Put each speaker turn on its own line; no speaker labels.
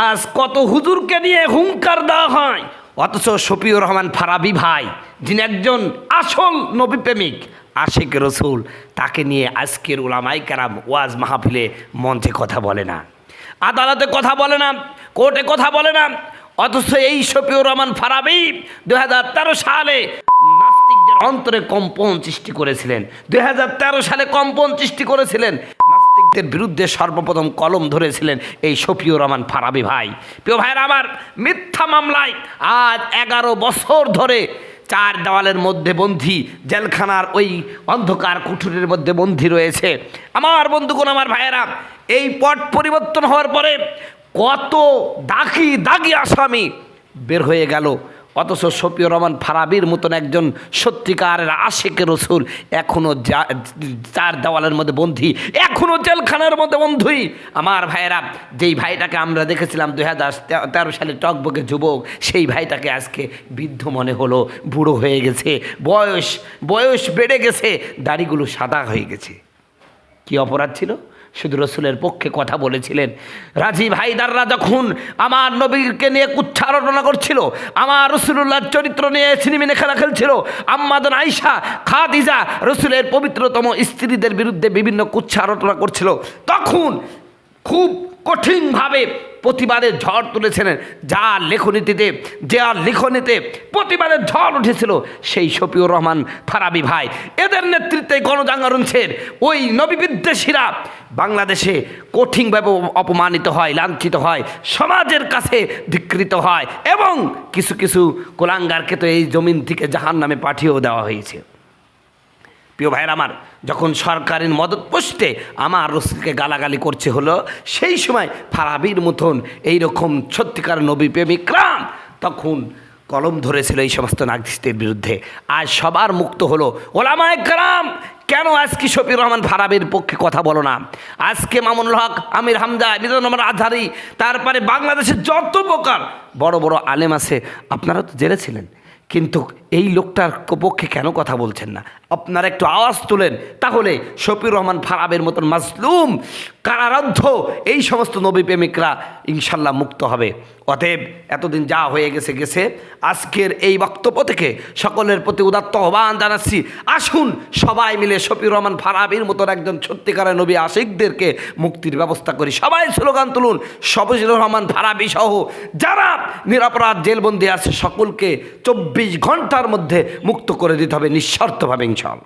আজ কত হুজুরকে নিয়ে হুঙ্কার দেওয়া হয়। অথচ শফিউর রহমান ফারাবি ভাই, যিনি একজন আসল নবী প্রেমিক আশেক রসুল, তাকে নিয়ে আজকের উলামাই কারাম ওয়াজ মাহফিলে মঞ্চে কথা বলে না। আদালতে কথা বলে না, কোর্টে কথা বলে না, অথচ এই শফিউর রহমান ফারাবি দুই হাজার তেরো সালে নাস্তিকদের অন্তরে কম্পন সৃষ্টি করেছিলেন। দুই হাজার তেরো সালে কম্পন সৃষ্টি করেছিলেন। নাস্তিকদের বিরুদ্ধে সর্বপ্রথম কলম ধরেছিলেন এই শফিউর রহমান ফারাবি ভাই। প্রিয় ভাইয়ের আমার মিথ্যা মামলায় আজ এগারো বছর ধরে চার দেওয়ালের মধ্যে বন্ধি জেলখানার ওই অন্ধকার কুঠুরের মধ্যে বন্ধি রয়েছে। আমার বন্ধুগণ, আমার ভাইয়েরা, এই পট পরিবর্তন হওয়ার পরে কত দাগি দাগি আসামি বের হয়ে গেল। অথচ শফিউর রহমান ফারাবির মতন একজন সত্যিকারের আশেকের রসুল এখনও চার দেওয়ালের মধ্যে বন্ধি এখনও জেলখানার মধ্যে বন্ধুই আমার ভাইয়েরা, যেই ভাইটাকে আমরা দেখেছিলাম দুই হাজার তেরো সালে টকবকে যুবক, সেই ভাইটাকে আজকে বৃদ্ধ মনে হলো, বুড়ো হয়ে গেছে, বয়স বয়স বেড়ে গেছে, দাড়িগুলো সাদা হয়ে গেছে। কি অপরাধ ছিল? শুধু রসুলের পক্ষে কথা বলেছিলেন। রাজি ভাইদাররা যখন আমার নবীকে নিয়ে কুচ্ছারটনা করছিল, আমার রসুল্লাহর চরিত্র নিয়ে সিনেমিনে খেলা খেলছিল, আম্মাদন আইসা খাদিজা রসুলের পবিত্রতম স্ত্রীদের বিরুদ্ধে বিভিন্ন কুচ্ছারটনা করছিল, তখন খুব কঠিনভাবে প্রতিবাদের ঝড় তুলেছিলেন যা লেখনীতিতে, যা লিখনীতে প্রতিবাদের ঝড় উঠেছিল, সেই শফিউর রহমান ফারাবি ভাই। এদের নেতৃত্বে গণজাগরণের ওই নবী বিদ্বেষীরা বাংলাদেশে কঠিনভাবে অপমানিত হয়, লাঞ্ছিত হয়, সমাজের কাছে ধিকৃত হয় এবং কিছু কিছু কোলাঙ্গারকে তো এই জমিন থেকে জাহান নামে পাঠিয়েও দেওয়া হয়েছে। প্রিয় ভাইয়ের আমার, যখন সরকারের মদত পোস্টে আমার রসুলকে গালাগালি করছে হলো, সেই সময় ফারাবির মতন এইরকম সত্যিকার নবী প্রেমিকরাম তখন কলম ধরেছিল এই সমস্ত নাগরিকদের বিরুদ্ধে। আজ সবার মুক্ত হলো। ওলামায় কালাম কেন আজকে শফির রহমান ফারাবির পক্ষে কথা বলো না? আজকে মামুনুল হক, আমির হামদা মিজানুর রহমান আজহারি, তারপরে বাংলাদেশের যত প্রকার বড় বড় আলেম আছে, আপনারা তো জেলে ছিলেন। কিন্তু এই লোকটার পক্ষে কেন কথা বলছেন না? আপনারা একটু আওয়াজ তোলেন, তাহলে শফির রহমান ফারাবের মতন মাসলুম কারারদ্ধ এই সমস্ত নবী প্রেমিকরা ইনশাল্লাহ মুক্ত হবে। অতএব এতদিন যা হয়ে গেছে গেছে। আজকের এই বক্তব্য থেকে সকলের প্রতি উদাত্ত আহ্বান জানাচ্ছি। আসুন সবাই মিলে শফির রহমান ফারাবির মতন একজন সত্যিকারের নবী আশিকদেরকে মুক্তির ব্যবস্থা করি। সবাই স্লোগান তুলুন শফিজুর রহমান ফারাবি সহ। যারা নিরাপরাধ জেলবন্দি আছে, সকলকে চব্বিশ ঘণ্টার মধ্যে মুক্ত করে দিতে হবে নিঃস্বার্থভাবে ইনশাল